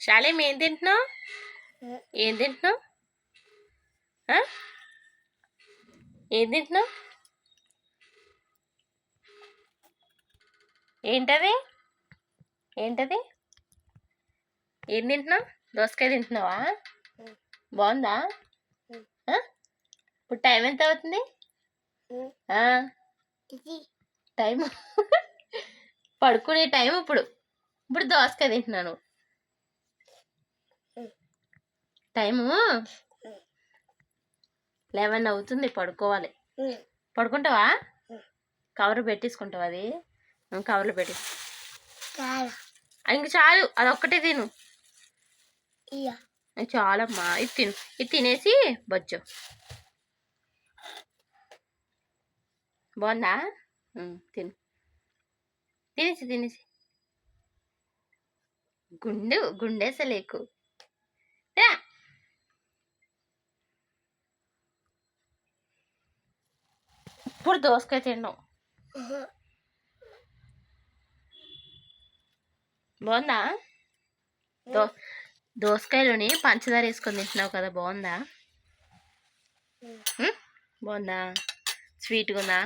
శాలేం ఏం తింటున్నావు? ఏం తింటున్నావు? ఆ? ఏం తింటున్నావు? ఏంటది? ఏంటది? ఏం తింటున్నావు? దోసకాయ తింటున్నావా? బాగుందా? ఆ? ఇప్పుడు టైం ఎంత అవుతుంది? ఆ, టైం పడుకునే టైం ఇప్పుడు. ఇప్పుడు దోసకాయ తింటున్నాను. టైము లెవెన్ అవుతుంది పడుకోవాలి. పడుకుంటావా? కవర్ పెట్టేసుకుంటావా అది. కవర్లో పెట్టి. ఇంక చాలు అది ఒక్కటే తిను చాలమ్మా ఇది తిను. ఇది తినేసి బొచ్చు బాగుందా? తిను. తినేసి తినేసి. గుండు గుండేసలేకు. ఎప్పుడు దోసకాయ తిన్నావు బాగుందా? దో దోసకాయలోని పంచదార వేసుకొని తింటున్నావు కదా బాగుందా? బాగుందా? స్వీట్గా ఉందా?